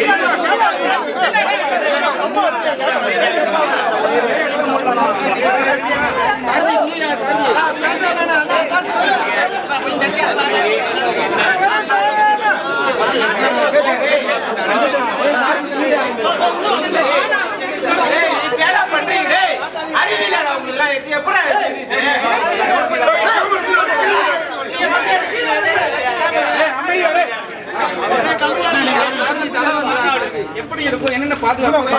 என்ன எப்படி இருக்கும்? என்னென்ன பாதுகாப்பு?